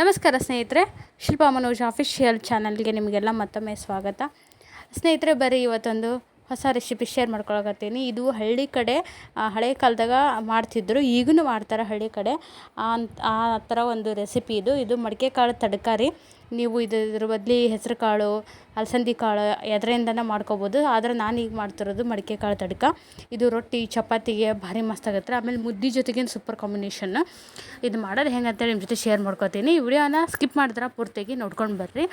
ನಮಸ್ಕಾರ ಸ್ನೇಹಿತರೆ, ಶಿಲ್ಪಾ ಮನೋಜ್ ಅಫಿಷಿಯಲ್ ಚಾನಲ್ಗೆ ನಿಮಗೆಲ್ಲ ಮತ್ತೊಮ್ಮೆ ಸ್ವಾಗತ. ಸ್ನೇಹಿತರೆ, ಬರೀ ಇವತ್ತೊಂದು ಹೊಸ ರೆಸಿಪಿ ಶೇರ್ ಮಾಡ್ಕೊಳಕತ್ತೀನಿ. ಇದು ಹಳ್ಳಿ ಕಡೆ ಹಳೆ ಕಾಲದಾಗ ಮಾಡ್ತಿದ್ರು ಈಗೂ ಮಾಡ್ತಾರೆ ಹಳ್ಳಿ ಕಡೆ. ಆ ಥರ ಒಂದು ರೆಸಿಪಿ ಇದು. ಇದು ಮಡಿಕೆ ಕಾಳು ತಡಕಾರಿ ನೀವು ಇದು ಇದ್ರ ಬದಲಿ ಹೆಸರು ಕಾಳು ಅಲಸಂದಿ ಕಾಳು ಎದರಿಂದನ ಮಾಡ್ಕೋಬೋದು. ಆದರೆ ನಾನು ಈಗ ಮಾಡ್ತಿರೋದು ಮಡಿಕೆ ಕಾಳು ತಡ್ಕ. ಇದು ರೊಟ್ಟಿ ಚಪಾತಿಗೆ ಭಾರಿ ಮಸ್ತ್ ಆಗುತ್ತೆ. ಆಮೇಲೆ ಮುದ್ದೆ ಜೊತೆಗೆ ಸೂಪರ್ ಕಾಂಬಿನೇಷನ್ ಇದು ಮಾಡೋದು ಹೆಂಗೆ ಅಂತೇಳಿ ನಿಮ್ಮ ಜೊತೆ ಶೇರ್ ಮಾಡ್ಕೊತೀನಿ. ಈ ವಿಡಿಯೋನ ಸ್ಕಿಪ್ ಮಾಡಿದ್ರೆ ಪೂರ್ತಿಯಾಗಿ ನೋಡ್ಕೊಂಡು ಬರ್ರಿ.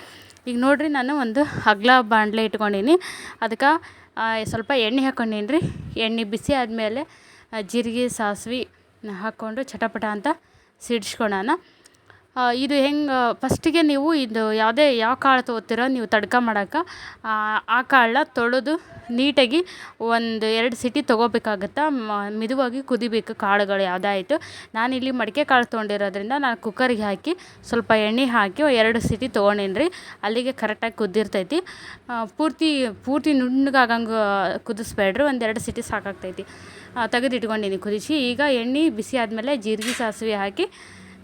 ಈಗ ನೋಡಿರಿ ನಾನು ಒಂದು ಅಗ್ಲ ಬಾಣಲೆ ಇಟ್ಕೊಂಡೀನಿ. ಅದಕ್ಕೆ ಸ್ವಲ್ಪ ಎಣ್ಣೆ ಹಾಕ್ಕೊಂಡೀನಿ ರೀ ಎಣ್ಣೆ ಬಿಸಿ ಆದಮೇಲೆ ಜೀರಿಗೆ ಸಾಸ್ವೆ ಹಾಕ್ಕೊಂಡು ಚಟಪಟ ಅಂತ ಸಿಡಿಸ್ಕೊಳೋಣ. ಆ, ಇದು ಹೆಂಗೆ ಫಸ್ಟಿಗೆ ನೀವು ಇದು ಯಾವುದೇ, ಯಾವ ಕಾಳು ತೊಗೋತೀರೋ ನೀವು ತಡ್ಕ ಮಾಡೋಕೆ, ಆ ಕಾಳನ್ನ ತೊಳೆದು ನೀಟಾಗಿ ಒಂದು ಎರಡು ಸಿಟಿ ತೊಗೋಬೇಕಾಗತ್ತೆ ಮಿದುವಾಗಿ ಕುದಿಬೇಕು ಕಾಳುಗಳು ಯಾವುದೇ ಆಯಿತು ನಾನಿಲ್ಲಿ ಮಡಿಕೆ ಕಾಳು ತೊಗೊಂಡಿರೋದ್ರಿಂದ ನಾನು ಕುಕ್ಕರಿಗೆ ಹಾಕಿ ಸ್ವಲ್ಪ ಎಣ್ಣೆ ಹಾಕಿ ಎರಡು ಸಿಟಿ ತೊಗೊಂಡೇನಿ ಅಲ್ಲಿಗೆ ಕರೆಕ್ಟಾಗಿ ಕುದ್ದಿರ್ತೈತಿ. ಪೂರ್ತಿ ಪೂರ್ತಿ ನುಣ್ಣಗಾಗಂಗೆ ಕುದಿಸ್ಬೇಡ್ರಿ, ಒಂದು ಎರಡು ಸಿಟಿ ಸಾಕಾಗ್ತೈತಿ. ತೆಗೆದಿಟ್ಕೊಂಡೀನಿ ಕುದಿಸಿ, ಈಗ ಎಣ್ಣೆ ಬಿಸಿ ಆದಮೇಲೆ ಜೀರಿಗೆ ಸಾಸಿವೆ ಹಾಕಿ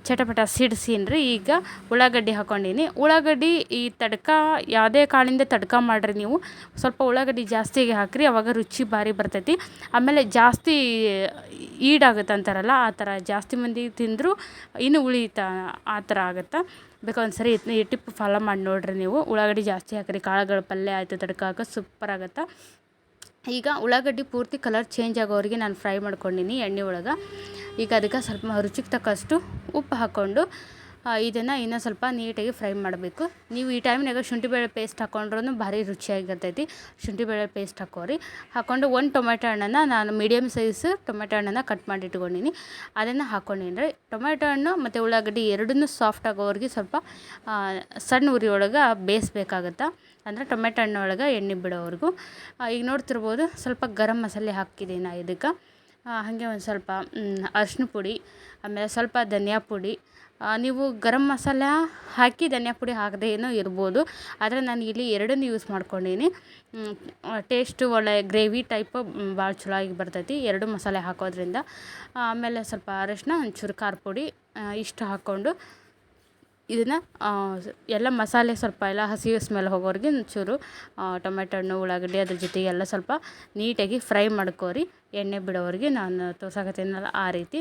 ಚಟಪಟ ಸಿಡ್ಸೀನಿ ಈಗ ಉಳ್ಳಾಗಡ್ಡಿ ಹಾಕ್ಕೊಂಡೀನಿ ಉಳ್ಳಾಗಡ್ಡಿ ಈ ತಡ್ಕ, ಯಾವುದೇ ಕಾಳಿಂದ ತಡ್ಕ ಮಾಡಿರಿ ನೀವು. ಸ್ವಲ್ಪ ಉಳ್ಳಾಗಡ್ಡಿ ಜಾಸ್ತಿಗೆ ಹಾಕಿರಿ, ಅವಾಗ ರುಚಿ ಭಾರಿ ಬರ್ತೈತಿ. ಆಮೇಲೆ ಜಾಸ್ತಿ ಈಡಾಗುತ್ತೆ ಅಂತಾರಲ್ಲ ಆ ಥರ ಜಾಸ್ತಿ ಮಂದಿ ತಿಂದರೂ ಇನ್ನು ಉಳಿತ, ಆ ಥರ ಆಗುತ್ತೆ. ಬೇಕಾದ್ರೆ ಸರಿ ಈ ಟಿಪ್ ಫಾಲೋ ಮಾಡಿ ನೋಡಿರಿ ನೀವು. ಉಳ್ಳಾಗಡ್ಡಿ ಜಾಸ್ತಿ ಹಾಕಿರಿ, ಕಾಳುಗಳ ಪಲ್ಯ ಆಯಿತು, ತಡ್ಕ ಹಾಕೋ ಸೂಪರ್ ಆಗುತ್ತೆ. ಈಗ ಉಳ್ಳಾಗಡ್ಡಿ ಪೂರ್ತಿ ಕಲರ್ ಚೇಂಜ್ ಆಗೋವರೆಗೆ ನಾನು ಫ್ರೈ ಮಾಡ್ಕೊಂಡಿನಿ, ಎಣ್ಣೆ ಒಳಗೆ. ಈಗ ಅದಕ್ಕೆ ಸ್ವಲ್ಪ ರುಚಿಗೆ ತಕ್ಕಷ್ಟು ಉಪ್ಪು ಹಾಕ್ಕೊಂಡು ಇದನ್ನು ಇನ್ನೂ ಸ್ವಲ್ಪ ನೀಟಾಗಿ ಫ್ರೈ ಮಾಡಬೇಕು. ನೀವು ಈ ಟೈಮ್ನಾಗ ಶುಂಠಿ ಬೆಳೆ ಪೇಸ್ಟ್ ಹಾಕೊಂಡ್ರೂ ಭಾರಿ ರುಚಿಯಾಗಿರ್ತೈತಿ. ಶುಂಠಿ ಬೆಳೆ ಪೇಸ್ಟ್ ಹಾಕೋರಿ. ಹಾಕ್ಕೊಂಡು ಒಂದು ಟೊಮೆಟೊ ಹಣ್ಣನ್ನು ನಾನು ಮೀಡಿಯಮ್ ಸೈಜ್ ಟೊಮೆಟೊ ಹಣ್ಣನ್ನು ಕಟ್ ಮಾಡಿ ಇಟ್ಕೊಂಡಿನಿ ಅದನ್ನು ಹಾಕ್ಕೊಂಡೀನಿ ಟೊಮೆಟೊ ಹಣ್ಣು ಮತ್ತು ಉಳ್ಳಾಗಡ್ಡಿ ಎರಡನ್ನೂ ಸಾಫ್ಟ್ ಆಗೋವರೆಗೆ ಸ್ವಲ್ಪ ಸಣ್ಣ ಉರಿ ಒಳಗೆ ಬೇಯಿಸ್ಬೇಕಾಗತ್ತೆ? ಅಂದರೆ ಟೊಮೆಟೊ ಹಣ್ಣು ಒಳಗೆ ಎಣ್ಣೆ ಬಿಡೋವರೆಗೂ. ಈಗ ನೋಡ್ತಿರ್ಬೋದು ಸ್ವಲ್ಪ ಗರಂ ಮಸಾಲೆ ಹಾಕಿದ್ದೀನಿ ನಾ ಇದಕ್ಕೆ. ಹಾಗೆ ಒಂದು ಸ್ವಲ್ಪ ಅರಿಶಿನ ಪುಡಿ, ಆಮೇಲೆ ಸ್ವಲ್ಪ ಧನಿಯಾ ಪುಡಿ. ನೀವು ಗರಂ ಮಸಾಲ ಹಾಕಿ ಧನಿಯಾ ಪುಡಿ ಹಾಕದೇನು ಇರ್ಬೋದು. ಆದರೆ ನಾನು ಇಲ್ಲಿ ಎರಡನ್ನೂ ಯೂಸ್ ಮಾಡ್ಕೊಂಡೀನಿ. ಟೇಸ್ಟು ಒಳ್ಳೆ ಗ್ರೇವಿ ಟೈಪ್ ಭಾಳ ಚಲೋ ಆಗಿ ಬರ್ತೈತಿ ಎರಡು ಮಸಾಲೆ ಹಾಕೋದ್ರಿಂದ. ಆಮೇಲೆ ಸ್ವಲ್ಪ ಅರಶಿನ ಒಂಚೂರು ಖಾರ ಪುಡಿ ಇಷ್ಟು ಹಾಕ್ಕೊಂಡು ಇದನ್ನು ಎಲ್ಲ ಮಸಾಲೆ ಸ್ವಲ್ಪ ಎಲ್ಲ ಹಸಿ ಸ್ಮೆಲ್ ಹೋಗೋರಿಗೆ ಒಂಚೂರು ಟೊಮೆಟೊ ಹಣ್ಣು, ಉಳ್ಳಾಗಡ್ಡಿ ಅದ್ರ ಜೊತೆಗೆ ಎಲ್ಲ ಸ್ವಲ್ಪ ನೀಟಾಗಿ ಫ್ರೈ ಮಾಡ್ಕೋರಿ. ಎಣ್ಣೆ ಬಿಡೋವರೆಗೆ ನಾನು ತೋರ್ಸಕತ್ತೀನಲ್ಲ ಆ ರೀತಿ.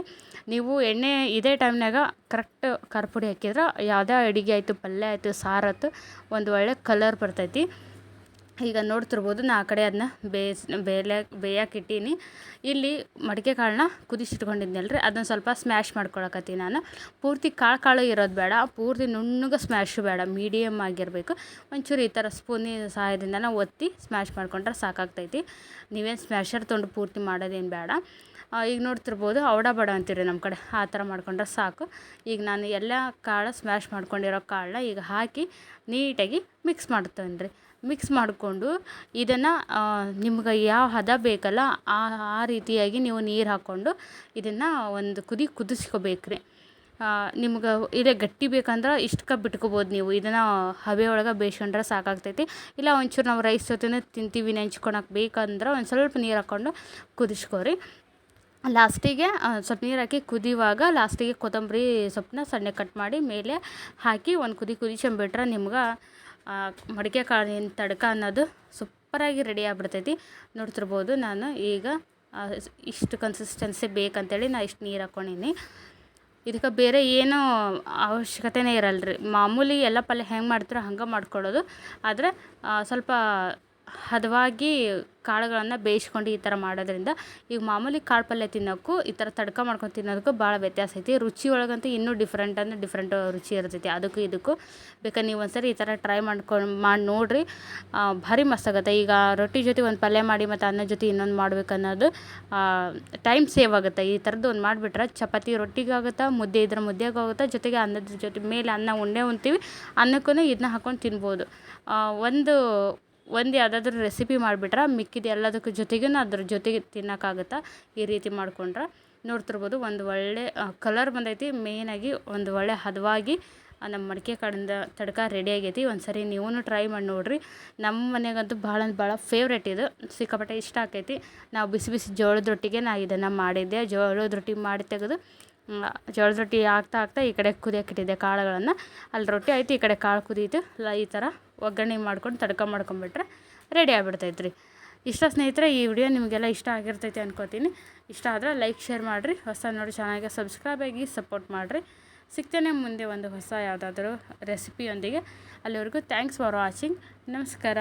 ನೀವು ಎಣ್ಣೆ ಇದೇ ಟೈಮ್ನಾಗ ಕರೆಕ್ಟ್ ಖಾರ ಪುಡಿ ಹಾಕಿದ್ರೆ, ಯಾವುದೇ ಅಡುಗೆ ಆಯಿತು, ಪಲ್ಯ ಆಯಿತು, ಸಾರು ಆಯ್ತು, ಒಂದು ಒಳ್ಳೆ ಕಲರ್ ಬರ್ತೈತಿ. ಈಗ ನೋಡ್ತಿರ್ಬೋದು, ನಾ ಆ ಕಡೆ ಅದನ್ನ ಬೇಯಿಸ್ ಬೇಲೆ ಬೇಯಕ್ಕೆ ಇಟ್ಟೀನಿ. ಇಲ್ಲಿ ಮಡಿಕೆ ಕಾಳನ್ನ ಕುದಿಸಿಟ್ಕೊಂಡಿದ್ನಲ್ರಿ ಅದನ್ನು ಸ್ವಲ್ಪ ಸ್ಮ್ಯಾಶ್ ಮಾಡ್ಕೊಳಕತ್ತೀನಿ ನಾನು. ಪೂರ್ತಿ ಕಾಳು ಕಾಳು ಇರೋದು ಬೇಡ. ಪೂರ್ತಿ ನುಣ್ಣಗೆ ಸ್ಮ್ಯಾಶು ಬೇಡ. ಮೀಡಿಯಮ್ ಆಗಿರಬೇಕು. ಒಂಚೂರು ಈ ಥರ ಸ್ಪೂನಿನ ಸಹಾಯದಿಂದ ಒತ್ತಿ ಸ್ಮ್ಯಾಶ್ ಮಾಡ್ಕೊಂಡ್ರೆ ಸಾಕಾಗ್ತೈತಿ. ನೀವೇನು ಸ್ಮ್ಯಾಶರ್ ತೊಗೊಂಡು ಪೂರ್ತಿ ಮಾಡೋದೇನು ಬೇಡ. ಈಗ ನೋಡ್ತಿರ್ಬೋದು, ಅವಡ ಬಡ ಅಂತೀರಿ ನಮ್ಮ ಕಡೆ. ಆ ಥರ ಮಾಡ್ಕೊಂಡ್ರೆ ಸಾಕು. ಈಗ ನಾನು ಎಲ್ಲ ಕಾಳು ಸ್ಮ್ಯಾಶ್ ಮಾಡ್ಕೊಂಡಿರೋ ಕಾಳನ್ನ ಈಗ ಹಾಕಿ ನೀಟಾಗಿ ಮಿಕ್ಸ್ ಮಾಡ್ತೇನೆ ರೀ ಮಿಕ್ಸ್ ಮಾಡಿಕೊಂಡು ಇದನ್ನು ನಿಮ್ಗೆ ಯಾವ ಹದ ಬೇಕಲ್ಲ ಆ ಆ ರೀತಿಯಾಗಿ ನೀವು ನೀರು ಹಾಕ್ಕೊಂಡು ಇದನ್ನು ಒಂದು ಕುದಿ ಕುದಿಸ್ಕೋಬೇಕ್ರಿ ನಿಮ್ಗೆ ಇದೇ ಗಟ್ಟಿ ಬೇಕಂದ್ರೆ ಇಷ್ಟು ಕಪ್ ಬಿಟ್ಕೋಬೋದು ನೀವು. ಇದನ್ನು ಹಬೆ ಒಳಗೆ ಬೇಯಿಸ್ಕೊಂಡ್ರೆ ಸಾಕಾಗ್ತೈತಿ. ಇಲ್ಲ ಒಂಚೂರು ನಾವು ರೈಸ್ ಜೊತೆನೇ ತಿಂತೀವಿ ನೆಂಚ್ಕೊಳಕ್ಕೆ ಬೇಕಂದ್ರೆ ಒಂದು ಸ್ವಲ್ಪ ನೀರು ಹಾಕ್ಕೊಂಡು ಕುದಿಸ್ಕೋರಿ. ಲಾಸ್ಟಿಗೆ ಸ್ವಲ್ಪ ನೀರು ಹಾಕಿ ಕುದಿಯುವಾಗ ಲಾಸ್ಟಿಗೆ ಕೊತ್ತಂಬರಿ ಸೊಪ್ಪನ್ನ ಸಣ್ಣ ಕಟ್ ಮಾಡಿ ಮೇಲೆ ಹಾಕಿ ಒಂದು ಕುದಿ ಕುದಿಸ್ಕೊಂಬಿಟ್ರೆ ನಿಮ್ಗೆ ಮಡಿಕೆ ಕಾಳಿನ ತಡ್ಕ ಅನ್ನೋದು ಸೂಪರಾಗಿ ರೆಡಿ ಆಗ್ಬಿಡ್ತೈತಿ. ನೋಡ್ತಿರ್ಬೋದು ನಾನು ಈಗ ಇಷ್ಟು ಕನ್ಸಿಸ್ಟೆನ್ಸಿ ಬೇಕಂತೇಳಿ ನಾ ಇಷ್ಟು ನೀರು ಹಾಕ್ಕೊಂಡೀನಿ ಇದಕ್ಕೆ ಬೇರೆ ಏನೂ ಅವಶ್ಯಕತೆನೇ ಇರಲ್ಲ ರೀ ಮಾಮೂಲಿ ಎಲ್ಲ ಪಲ್ಯ ಹೆಂಗೆ ಮಾಡ್ತೀರೋ ಹಂಗೆ ಮಾಡ್ಕೊಳ್ಳೋದು. ಆದರೆ ಸ್ವಲ್ಪ ಹದವಾಗಿ ಕಾಳುಗಳನ್ನು ಬೇಯಿಸ್ಕೊಂಡು ಈ ಥರ ಮಾಡೋದ್ರಿಂದ ಈಗ ಮಾಮೂಲಿ ಕಾಳು ಪಲ್ಯ ತಿನ್ನೋಕ್ಕೂ ಈ ಥರ ತಡ್ಕ ಮಾಡ್ಕೊಂಡು ತಿನ್ನೋದಕ್ಕೂ ಭಾಳ ವ್ಯತ್ಯಾಸ ಐತಿ. ರುಚಿ ಒಳಗಂತೂ ಇನ್ನೂ ಡಿಫ್ರೆಂಟ್ ಅಂದರೆ ಡಿಫ್ರೆಂಟ್ ರುಚಿ ಇರ್ತೈತಿ. ಅದಕ್ಕೂ ಇದಕ್ಕೂ ಬೇಕಾದ್ರೆ ನೀವು ಒಂದ್ಸರಿ ಈ ಥರ ಟ್ರೈ ಮಾಡ್ಕೊಂಡು ಮಾಡಿ ನೋಡಿರಿ. ಭಾರಿ ಆಗುತ್ತೆ. ಈಗ ರೊಟ್ಟಿ ಜೊತೆ ಒಂದು ಪಲ್ಯ ಮಾಡಿ ಮತ್ತು ಅನ್ನದ ಜೊತೆ ಇನ್ನೊಂದು ಮಾಡ್ಬೇಕು ಅನ್ನೋದು ಟೈಮ್ ಸೇವ್ ಆಗುತ್ತೆ. ಈ ಥರದ್ದು ಒಂದು ಮಾಡಿಬಿಟ್ರೆ ಚಪಾತಿ ರೊಟ್ಟಿಗಾಗುತ್ತೆ ಮುದ್ದೆ ಇದ್ರೆ ಮುದ್ದೆಗೂ ಆಗುತ್ತೆ, ಜೊತೆಗೆ ಅನ್ನದ ಜೊತೆ ಮೇಲೆ ಅನ್ನ ಉಂಡೆ ಉಣ್ತೀವಿ. ಅನ್ನಕ್ಕೂ ಇದನ್ನ ಹಾಕ್ಕೊಂಡು ತಿನ್ಬೋದು. ಒಂದು ಒಂದು ಯಾವುದಾದ್ರೂ ರೆಸಿಪಿ ಮಾಡಿಬಿಟ್ರೆ ಮಿಕ್ಕಿದ ಎಲ್ಲದಕ್ಕೂ ಜೊತೆಗೂ ಅದ್ರ ಜೊತೆಗೆ ತಿನ್ನೋಕ್ಕಾಗತ್ತೆ ಈ ರೀತಿ ಮಾಡ್ಕೊಂಡ್ರೆ ನೋಡ್ತಿರ್ಬೋದು. ಒಂದು ಒಳ್ಳೆ ಕಲರ್ ಬಂದೈತಿ. ಮೇಯ್ನಾಗಿ ಒಂದು ಒಳ್ಳೆ ಹದವಾಗಿ ನಮ್ಮ ಮಡಿಕೆ ಕಾಳಿಂದ ತಡ್ಕ ರೆಡಿ ಆಗೈತಿ. ಒಂದು ಸರಿ ನೀವೂ ಟ್ರೈ ಮಾಡಿ ನೋಡಿರಿ. ನಮ್ಮ ಮನೆಗಂತೂ ಭಾಳ ಅಂದ್ರೆ ಭಾಳ ಫೇವ್ರೇಟ್ ಇದು. ಸಿಕ್ಕಾಪಟ್ಟೆ ಇಷ್ಟ ಆಕೈತಿ. ನಾವು ಬಿಸಿ ಬಿಸಿ ಜೋಳದ ರೊಟ್ಟಿಗೆ ನಾ ಇದನ್ನು ಮಾಡಿದ್ದೆ. ಜೋಳದ ರೊಟ್ಟಿ ಮಾಡಿ ತೆಗೆದು ಜೋಳದ ರೊಟ್ಟಿ ಆಗ್ತಾ ಆಗ್ತಾ ಈ ಕಡೆ ಕುದಿಯೋಕ್ಕಿಟ್ಟಿದ್ದೆ ಕಾಳುಗಳನ್ನು. ಅಲ್ಲಿ ರೊಟ್ಟಿ ಆಯಿತು, ಈ ಕಡೆ ಕಾಳು ಕುದೀತು ಈ ಥರ ಒಗ್ಗರಣೆ ಮಾಡ್ಕೊಂಡು ತಡ್ಕ ಮಾಡ್ಕೊಂಬಿಟ್ರೆ ರೆಡಿ ಆಗಿಬಿಡ್ತೈತೆ ಇಷ್ಟ ಸ್ನೇಹಿತರೆ, ಈ ವಿಡಿಯೋ ನಿಮಗೆಲ್ಲ ಇಷ್ಟ ಆಗಿರ್ತೈತೆ ಅನ್ಕೋತೀನಿ. ಇಷ್ಟ ಆದರೆ ಲೈಕ್, ಶೇರ್ ಮಾಡಿರಿ. ಹೊಸ ನೋಡಿ ಚೆನ್ನಾಗಿ ಸಬ್ಸ್ಕ್ರೈಬ್ ಆಗಿ ಸಪೋರ್ಟ್ ಮಾಡಿರಿ. ಸಿಗ್ತೇನೆ ಮುಂದೆ ಒಂದು ಹೊಸ ಯಾವುದಾದ್ರೂ ರೆಸಿಪಿಯೊಂದಿಗೆ. ಅಲ್ಲಿವರೆಗೂ ಥ್ಯಾಂಕ್ಸ್ ಫಾರ್ ವಾಚಿಂಗ್. ನಮಸ್ಕಾರ.